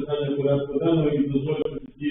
питання порядку денного і дозволити тоді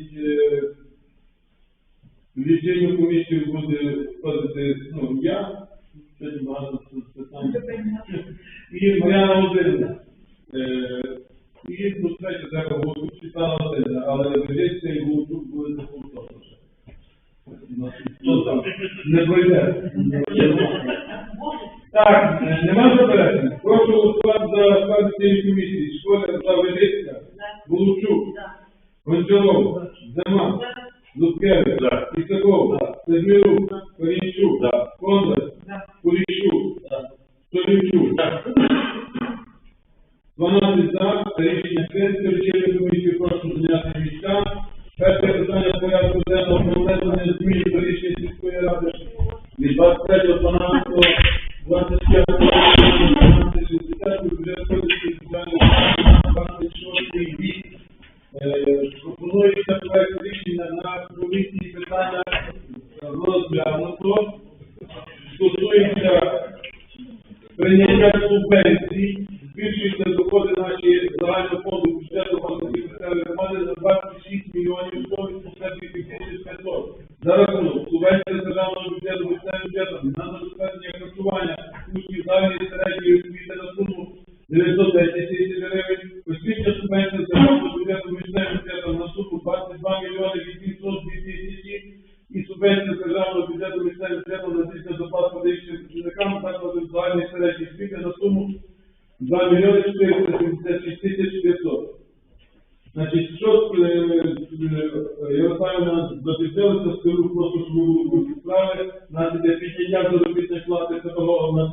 значить, е, лічильну комісію буде входити, ну, я, сьогодні багато тут питань. І Мар'яна Володимирівна. Е, І, ну, третє, треба Гуцук Світлана Васильівна, але вирішиться і Гуцук буде за. Хто там? Не пройде. Так, нема заперечень. Прошу голосувати за цієї комісії. Школя за Велицька, Голубчук, Гончаров, Зима, Луцкевич, Ісаков, Сергіюк, Корінчук, Кондрат, Куліщук, Столівчук. 12 за, рішення сесії, лічильну комісію прошу зняти місця. Перше питання порядку денного про внесення змін до і субвенція з державного бюджету місцевим бюджетом на здійснення доплат медичним працівникам закладів загальної середньої освіти на суму 2 мільйони 476 тисяч 500. Значить, що е, е, Ярославівна дотисилася, скажу просто, що ви справи. Іде підняття заробітної плати педагогам на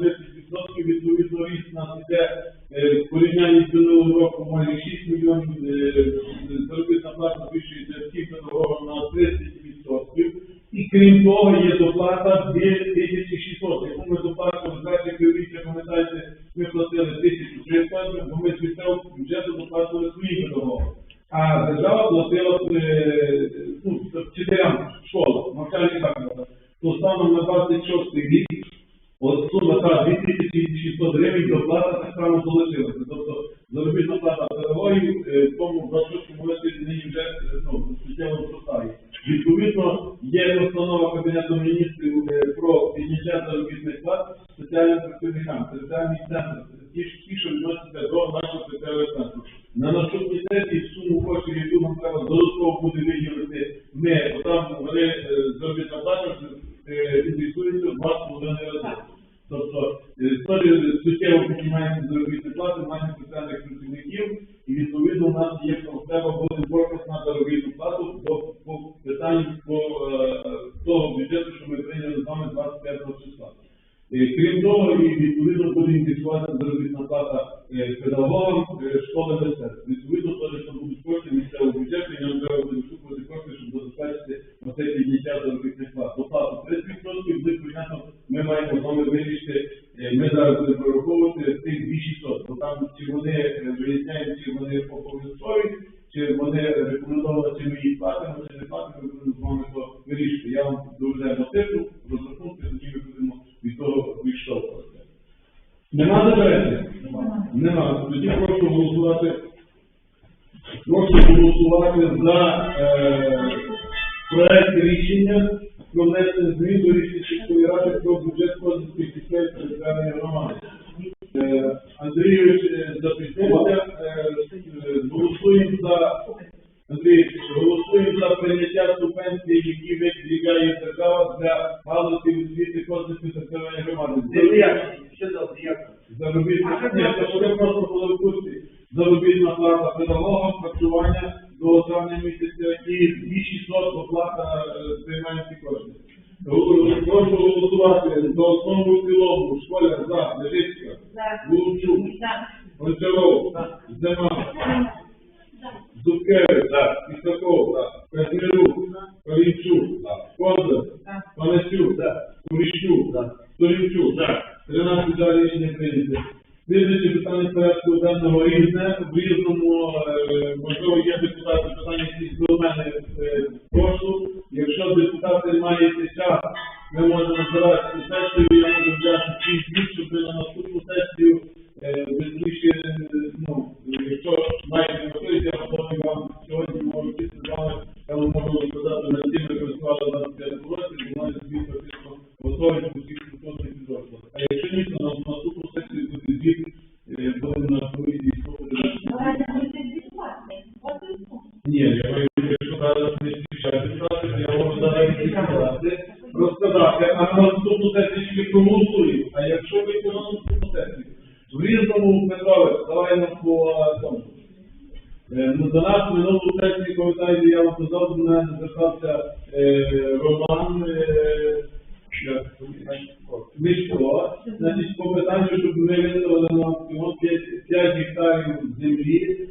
заклади. То станом на 26 рік, от сума та 2600 гривень доплата так само залишилася. Тобто заробітна плата педагогів е, в тому 26 році нині вже ми з вами 25 числа. Е, Крім того, і відповідно буде індексувати заробітна плата е, педагогам е, школи мистецтв. Відповідно, теж там будуть кошти місцевого бюджету, і нам треба буде вшукувати кошти, щоб забезпечити оце підняття заробітних плат. Доплату 30%, буде понятно, ми маємо з вами вирішити, ми зараз будемо прораховувати тих 2600, бо там чи вони виясняємо, чи вони обов'язкові, чи вони рекомендовані, чи ми їх платимо, чи не платимо, ми з вами то вирішити. Я вам дуже напишу, розрахунки, тоді ми будемо від того відштовхуватися. Нема заперечень? Нема. Тоді прошу голосувати. Прошу голосувати за е, проект рішення про внесення змін до рішення Куріщук, Столівчук. 13 за рішення прийняти. Слідуюче питання порядку денного різне. В різному, е, можливо, є депутати питання до мене. е, Прошу, якщо депутати маєте час, ми можемо збирати сесію, я можу взяти 6 днів, щоб на наступну сесію е, е, ну, якщо маєте можливість, я готовий вам А якщо ви наступну сесію, в різному Петрович, давай нам по е, тому. Е, Ну, до нас минулу пам'ятаєте, я вам казав, до мене звертався е, Роман е, Мишко, значить, по питанню, щоб ми виставили на 5 гектарів землі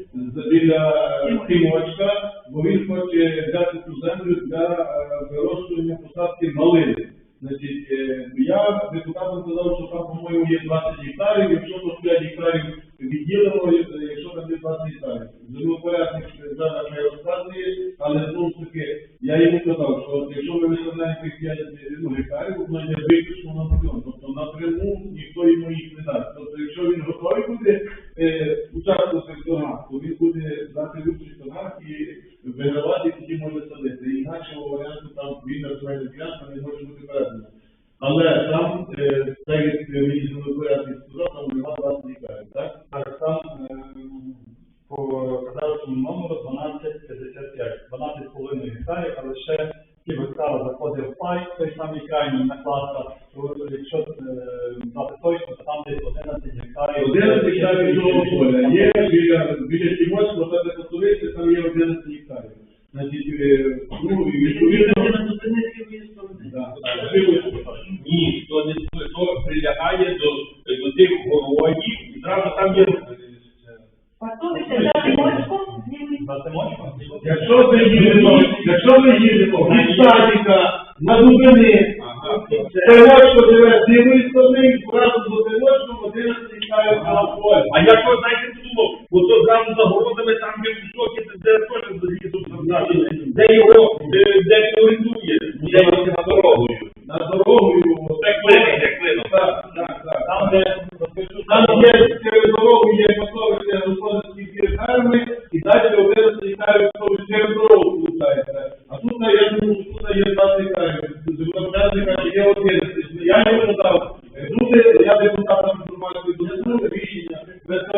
біля е, Тимочка, бо він хоче взяти цю землю для е, вирощування посадки малини. Значить, е, я депутатам сказав, що там, по-моєму, є 20 гектарів, якщо то 5 гектарів відділимо, е, якщо там є 20 гектарів. Землепорядник зараз не розказує, але знову ж таки, я йому казав, що якщо ми виставляємо тих 5 ну, гектарів, воно є виключно на мільйон. Тобто напряму ніхто йому їх не дасть. Тобто, якщо він готовий буде городів, і зразу там є. За Тимочком? Якщо ви їдемо, якщо ви їдемо від садика на Дубини, Тимочко живе з лівої сторони, зразу до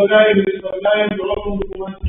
я депутатам інформацію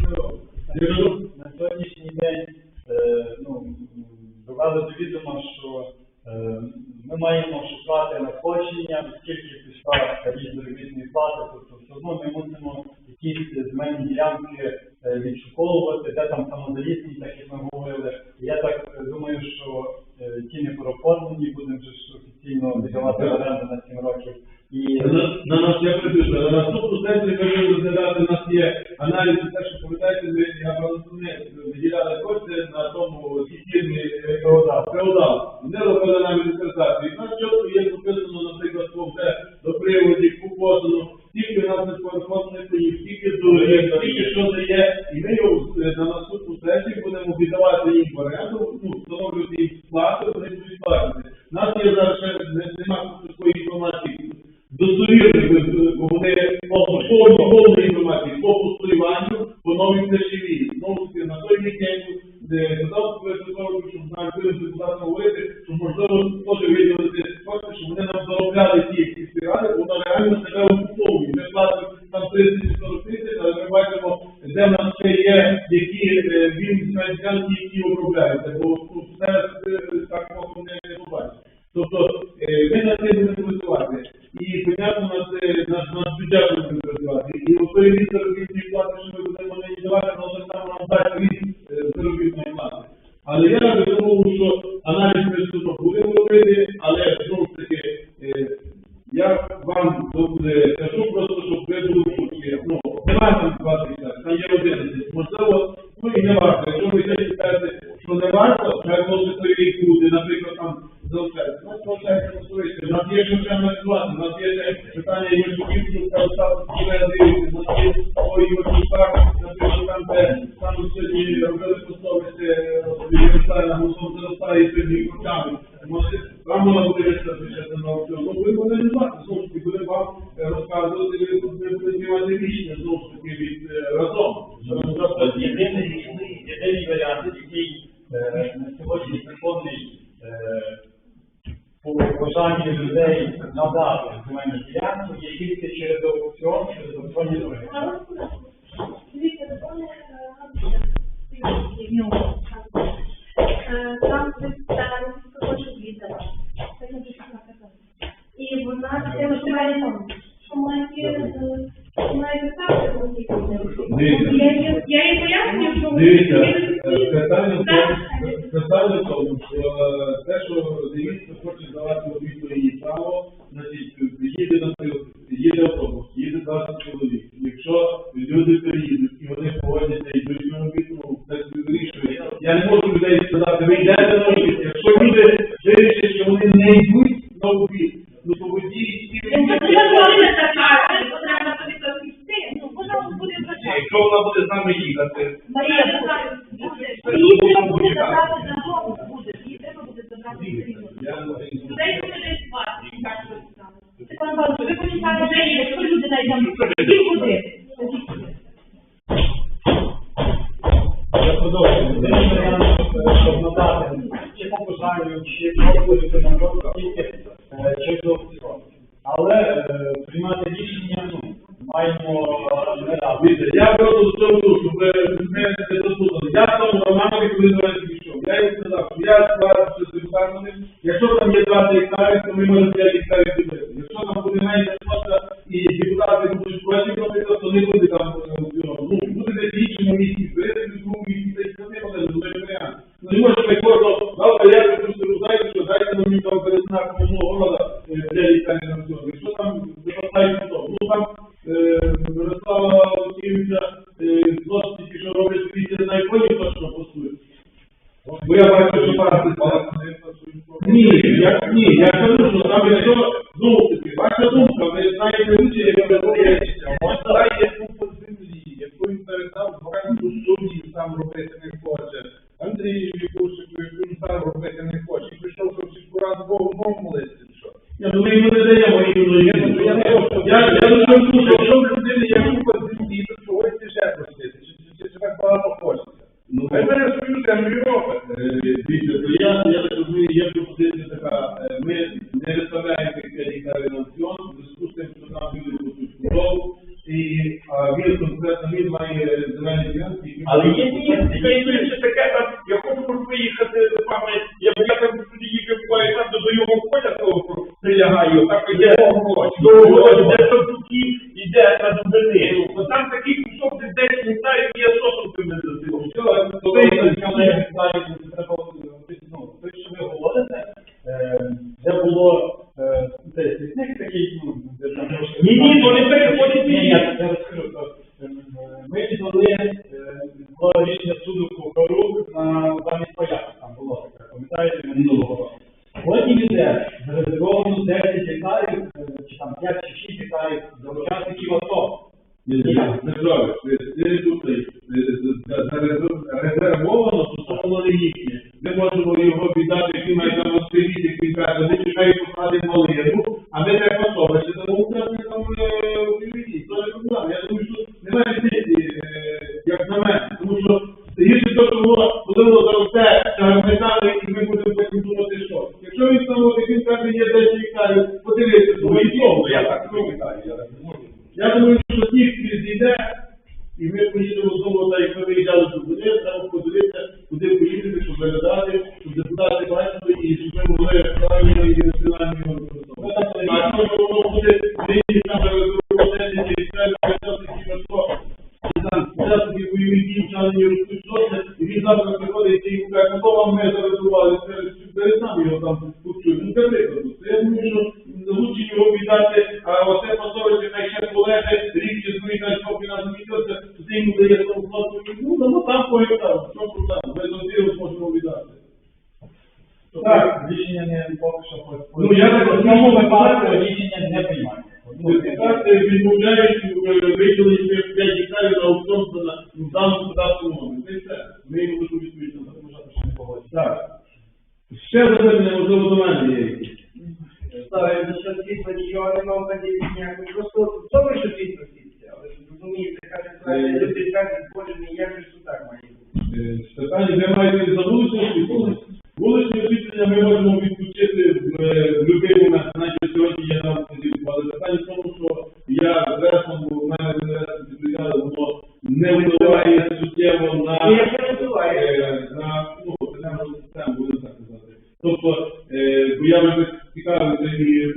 тільки що це є, і ми but we Тобто єдиний єдиний варіант, який е, на сьогодні законний е, по бажанні людей надати земельні ділянки, є тільки через аукціон, через аукціонні дороги. Я не можу людей сказати, ви йдете. сказав нормально, коли зараз пішов. Я їм сказав, що я складу з результатами. Якщо там є 20 гектарів, то ми можемо взяти the Так, рішення не поки що по- Ну, я так розумію, цьому випадку рішення не приймається. Депутати відмовляють е, виділені 5 гектарів на аукціон на даному податку номер. Це все. Ми їм можемо відповідати. Так. Ще запитання, можливо, до мене є якісь. Ставлю до що світла нічого не мав поділити ніякої. Просто хто ви що світло світиться? Але ж розумієте, каже, правильно, люди кажуть, боже мій, як же ж так має бути? Е, Питання, ви маєте за вуличне освітлення? Вуличне освітлення ми можемо відключити в людині на навіть сьогодні я нам сидів, Але питання в тому, що я з ресом, у мене ресом воно не впливає суттєво на, е, на ну, систему, будемо так казати. Тобто, е, бо я вже цікавився і,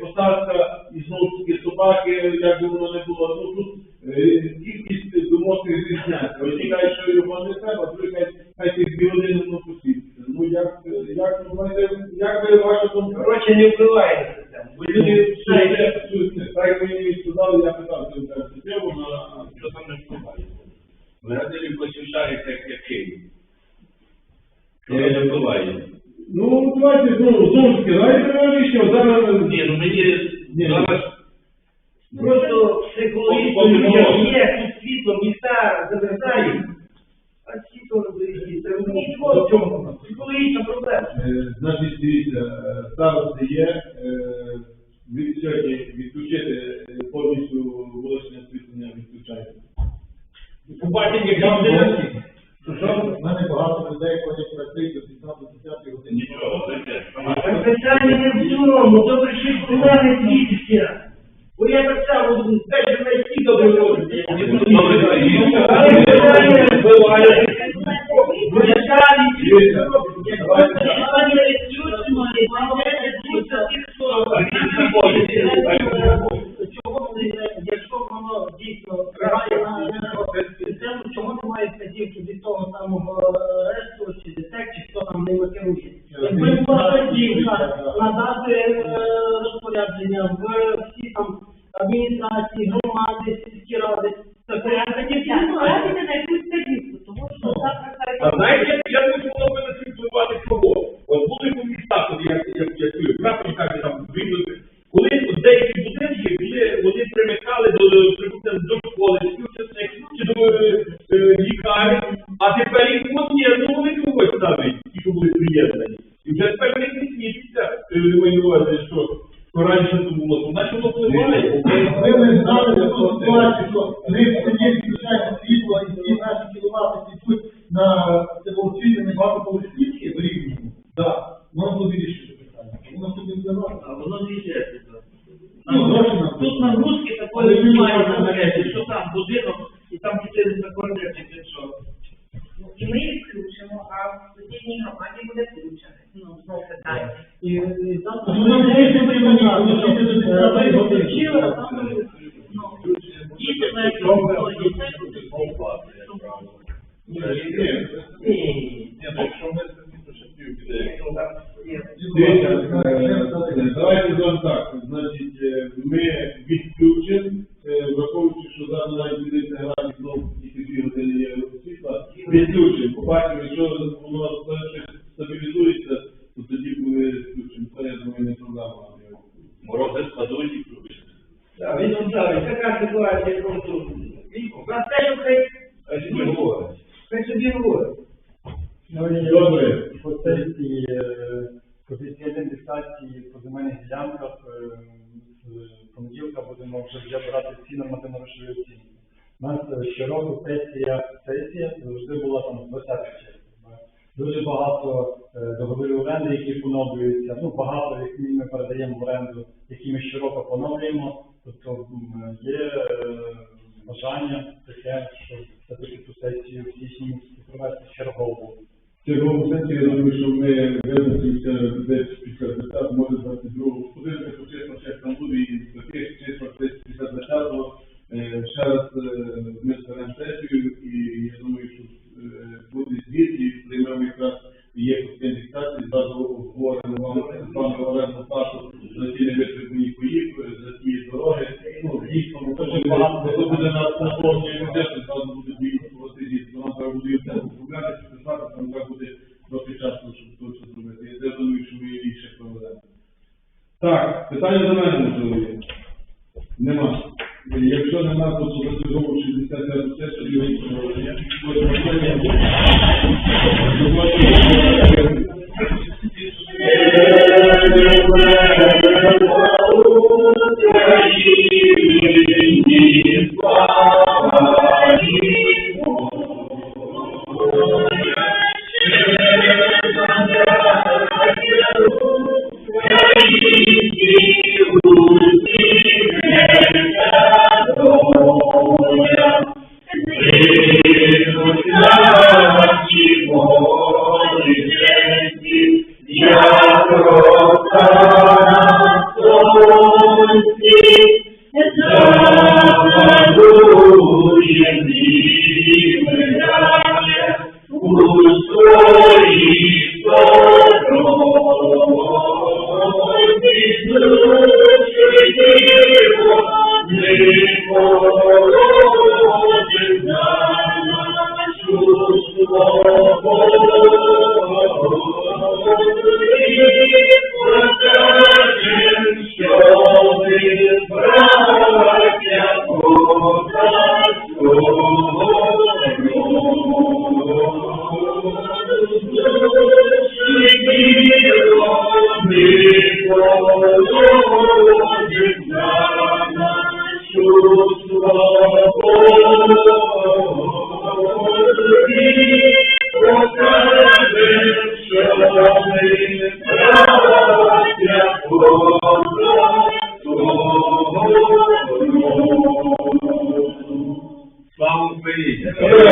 посадка, і знову ж таки собаки, як би воно не було, ну тут е, кількість думок різняється. Одні кажуть, що його не треба, другі кажуть, хай тих дві години воно посвітиться. Ну як, як, думаєте, як ви ваша думка? коротше не впливає на систему. Бо люди все йде. Так мені сказали, я питав цю систему, на що там не впливає. Вирадили посвящається як. Що Е, не впливає. Ну, давайте, ну, знову ж давайте що зараз... Ні, ну мені Ні. зараз Просто психологічно Поки людям є тут світло, міста завертають, а світло доїздить. Це нічого в цьому. Психологічна проблема. Е, Значить, дивіться, е, старости є, е, від сьогодні відключити е, повністю вуличне освітлення відключається. побачення, як там де У мене багато людей ходять працюють до 15-10 годин. Нічого, зайде. Так питання не в цьому, то прийшли куди не світиться. Бо я так само, теж на всі добре не тих, Чого вони, якщо воно дійсно грає чого немає вказівки від того самого ресту, чи дитек, чи хто там ними керує? Якби була вказівка надати е, розпорядження в всі там адміністрації, Вони мають на що там будинок я просто віку. Про це хай собі говорить. Хай собі говорить. Добре. По сесії, е, комісії індексації по земельних ділянках е, з понеділка будемо вже забирати всі нормативно грошові оцінки. У нас е, щороку сесія, сесія завжди була там 20 червня. Дуже багато е, договорів оренди, які поновлюються. Ну, багато які ми передаємо в оренду, які ми щороку поновлюємо. Тобто є е, бажання таке, що все-таки ту сесію в січні провести чергову. Чергову сесію, я думаю, що ми визначимося десь після 10, може 22-го. Подивимося, по як там буде, і до тих числах десь після 10-го. Е, ще раз ми зберемо сесію, і я думаю, що